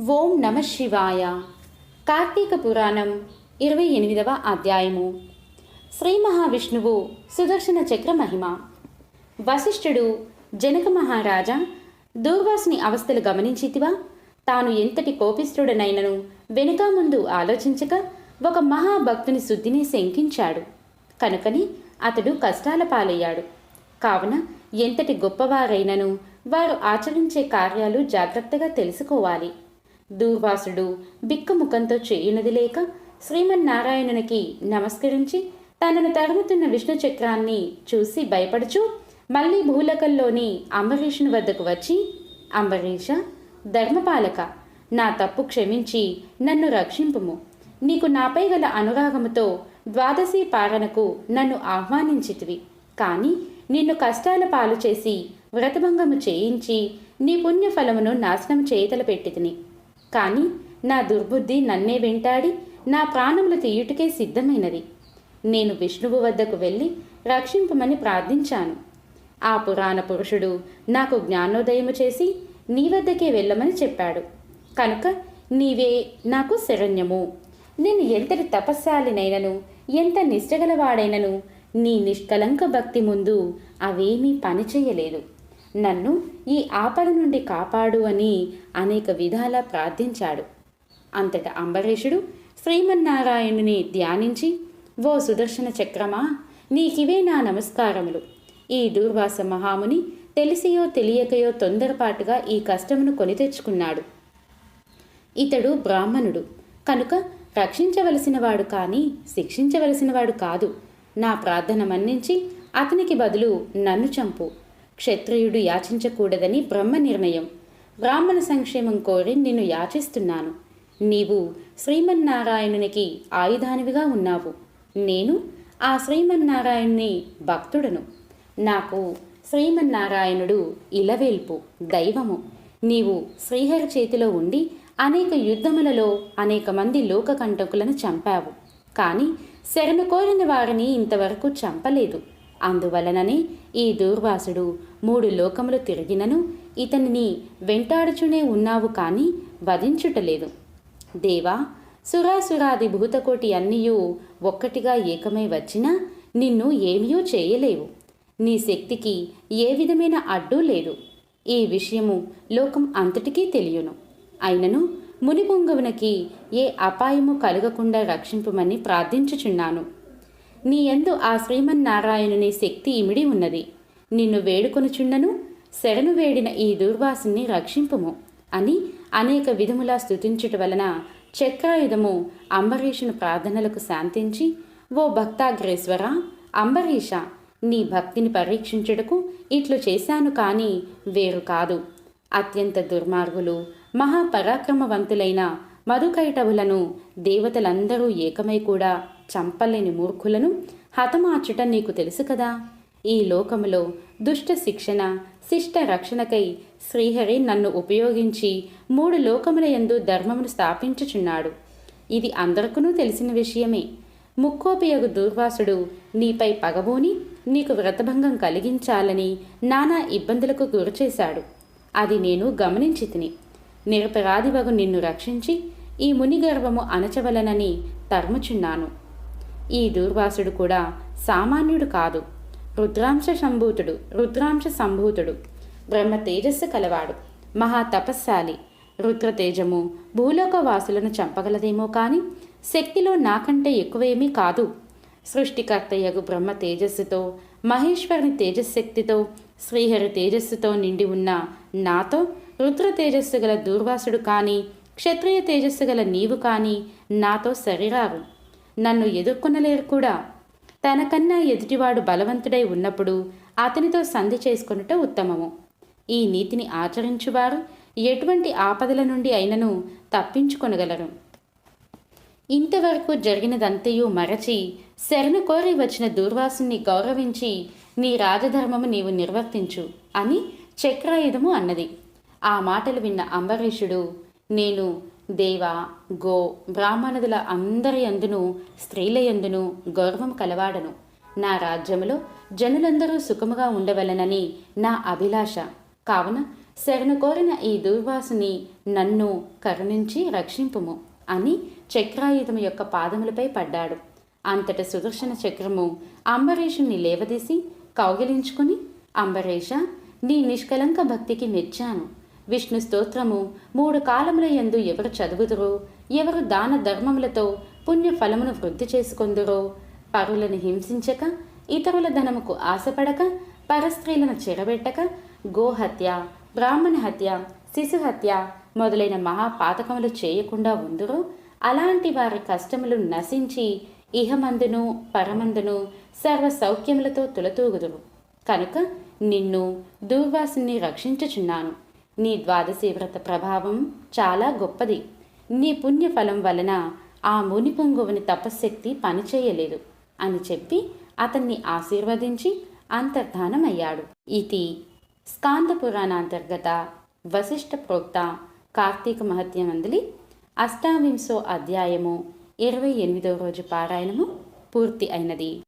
ఓం నమ శివాయ. కార్తీక పురాణం ఇరవై ఎనిమిదవ అధ్యాయము. శ్రీ మహావిష్ణువు సుదర్శన చక్ర మహిమ. వశిష్ఠుడు జనక మహారాజా దూర్వాసుని అవస్థలు గమనించితివా? తాను ఎంతటి కోపిస్తుడనైనను వెనుక ముందు ఆలోచించక ఒక మహాభక్తుని శుద్ధిని శంకించాడు. కనుకని అతడు కష్టాల పాలయ్యాడు. కావున ఎంతటి గొప్పవారైనను వారు ఆచరించే కార్యాలు జాగ్రత్తగా తెలుసుకోవాలి. దూర్వాసుడు బిక్కముఖంతో చేయునది లేక శ్రీమన్నారాయణునికి నమస్కరించి తనను తరుముతున్న విష్ణు చక్రాన్ని చూసి భయపడుచు మళ్ళీ భూలకంలోని అంబరీషుని వద్దకు వచ్చి అంబరీష ధర్మపాలక నా తప్పు క్షమించి నన్ను రక్షింపుము. నీకు నాపై గల అనురాగముతో ద్వాదశి పాలనకు నన్ను ఆహ్వానించితివి. కానీ నిన్ను కష్టాల పాలు చేసి వ్రతభంగము చేయించి నీ పుణ్యఫలమును నాశనం చేయతలపెట్టితిని కానీ నా దుర్బుద్ధి నన్నే వెంటాడి నా ప్రాణములు తీయుటకే సిద్ధమైనది. నేను విష్ణువు వద్దకు వెళ్ళి రక్షింపమని ప్రార్థించాను. ఆ పురాణ పురుషుడు నాకు జ్ఞానోదయము చేసి నీ వద్దకే వెళ్ళమని చెప్పాడు. కనుక నీవే నాకు శరణ్యము. నేను ఎంతటి తపస్శాలినైనను ఎంత నిష్టగలవాడైనను నీ నిష్కలంక భక్తి ముందు అవేమీ పనిచేయలేదు. నన్ను ఈ ఆపద నుండి కాపాడు అని అనేక విధాలా ప్రార్థించాడు. అంతట అంబరీషుడు శ్రీమన్నారాయణుని ధ్యానించి ఓ సుదర్శన చక్రమా నీకివే నా నమస్కారములు. ఈ దూర్వాస మహాముని తెలిసియో తెలియకయో తొందరపాటుగా ఈ కష్టమును కొని తెచ్చుకున్నాడు. ఇతడు బ్రాహ్మణుడు. కనుక రక్షించవలసినవాడు కానీ శిక్షించవలసినవాడు కాదు. నా ప్రార్థన మన్నించి అతనికి బదులు నన్ను చంపు. క్షత్రియుడు యాచించకూడదని బ్రహ్మ నిర్ణయం. బ్రాహ్మణ సంక్షేమం కోరి నిన్ను యాచిస్తున్నాను. నీవు శ్రీమన్నారాయణునికి ఆయుధానివిగా ఉన్నావు. నేను ఆ శ్రీమన్నారాయణ్ణి భక్తుడను. నాకు శ్రీమన్నారాయణుడు ఇలవేల్పు దైవము. నీవు శ్రీహరి చేతిలో ఉండి అనేక యుద్ధములలో అనేక మంది లోకకంటకులను చంపావు. కానీ శరణు కోరిన వారిని ఇంతవరకు చంపలేదు. అందువలననే ఈ దూర్వాసుడు మూడు లోకములు తిరిగినను ఇతనిని వెంటాడుచునే ఉన్నావు కానీ వధించుటలేదు. దేవా సురాసురాది భూతకోటి అన్నయూ ఒక్కటిగా ఏకమై వచ్చినా నిన్ను ఏమీయూ చేయలేవు. నీ శక్తికి ఏ విధమైన అడ్డు లేదు. ఈ విషయము లోకం అంతటికీ తెలియను. అయినను మునిపొంగవునకి ఏ అపాయము కలగకుండా రక్షింపమని ప్రార్థించుచున్నాను. నీ యందు ఆ శ్రీమన్నారాయణుని శక్తి ఇమిడి ఉన్నది. నిన్ను వేడుకొనుచుండను శరణు వేడిన ఈ దుర్వాసుని రక్షింపుము అని అనేక విధములా స్థుతించుట వలన చక్రాయుధము అంబరీషుని ప్రార్థనలకు శాంతించి ఓ భక్తాగ్రేశ్వర అంబరీష నీ భక్తిని పరీక్షించుటకు ఇట్లు చేశాను కానీ వేరు కాదు. అత్యంత దుర్మార్గులు మహాపరాక్రమవంతులైన మధుకైటవులను దేవతలందరూ ఏకమై కూడా చంపలేని మూర్ఖులను హతమార్చుట నీకు తెలుసు కదా. ఈ లోకములో దుష్ట శిక్షణ శిష్ట రక్షణకై శ్రీహరి నన్ను ఉపయోగించి మూడు లోకముల యందు ధర్మమును స్థాపించుచున్నాడు. ఇది అందరికూ తెలిసిన విషయమే. ముక్కోపియగు దుర్వాసుడు నీపై పగబోని నీకు వ్రతభంగం కలిగించాలని నానా ఇబ్బందులకు గురిచేశాడు. అది నేను గమనించి తిని నిరపరాధివగు నిన్ను రక్షించి ఈ మునిగర్వము అణచవలనని తరుముచున్నాను. ఈ దూర్వాసుడు కూడా సామాన్యుడు కాదు. రుద్రాంశ సంభూతుడు రుద్రాంశ సంభూతుడు బ్రహ్మ తేజస్సు కలవాడు మహా తపస్శాలి. రుద్రతేజము భూలోక వాసులను చంపగలదేమో కానీ శక్తిలో నాకంటే ఎక్కువేమీ కాదు. సృష్టికర్తయ్యగు బ్రహ్మ తేజస్సుతో మహేశ్వరుని తేజశక్తితో శ్రీహరి తేజస్సుతో నిండి ఉన్న నాతో రుద్ర తేజస్సు గల దూర్వాసుడు కానీ క్షత్రియ తేజస్సు గల నీవు కానీ నాతో సరిరారు నన్ను ఎదుర్కొనలేరు కూడా. తనకన్నా ఎదుటివాడు బలవంతుడై ఉన్నప్పుడు అతనితో సంధి చేసుకొనుట ఉత్తమము. ఈ నీతిని ఆచరించువారు ఎటువంటి ఆపదల నుండి అయినను తప్పించుకొనగలరు. ఇంతవరకు జరిగినదంతయు మరచి శరణు కోరి వచ్చిన దూర్వాసుని గౌరవించి నీ రాజధర్మము నీవు నిర్వర్తించు అని చక్రాయుధము అన్నది. ఆ మాటలు విన్న అంబరీషుడు నేను దేవ గో బ్రాహ్మణుల అందరి అందును స్త్రీల యందును గౌరవం కలవాడను. నా రాజ్యములో జనులందరూ సుఖముగా ఉండవలనని నా అభిలాష. కావున శరణు కోరిన ఈ దుర్వాసుని నన్ను కరుణించి రక్షింపుము అని చక్రాయుధము యొక్క పాదములపై పడ్డాడు. అంతట సుదర్శన చక్రము అంబరీషుణ్ణి లేవదీసి కౌగిలించుకుని అంబరీష నీ నిష్కలంక భక్తికి మెచ్చాను. విష్ణు స్తోత్రము మూడు కాలముల ఎందు ఎవరు చదువుదురో ఎవరు దాన ధర్మములతో పుణ్య ఫలమును వృద్ధి చేసుకొందురో పరులను హింసించక ఇతరుల ధనముకు ఆశపడక పరస్త్రీలను చెరబెట్టక గోహత్య బ్రాహ్మణ హత్య శిశు హత్య మొదలైన మహాపాతకములు చేయకుండా ఉందురో అలాంటి వారి కష్టములు నశించి ఇహమందును పరమందును సర్వ సౌఖ్యములతో తులతూగుదురు. కనుక నిన్ను దూర్వాసుని రక్షించుచున్నాను. నీ ద్వాదశి వ్రత ప్రభావం చాలా గొప్పది. నీ పుణ్యఫలం వలన ఆ ముని పొంగువని తపశ్శక్తి పనిచేయలేదు అని చెప్పి అతన్ని ఆశీర్వదించి అంతర్ధానమయ్యాడు. ఇది స్కాంద పురాణాంతర్గత వశిష్ఠ ప్రోక్త కార్తీక మహత్యమందలి అష్టావింశో అధ్యాయము ఇరవై ఎనిమిదవ రోజు పారాయణము పూర్తి అయినది.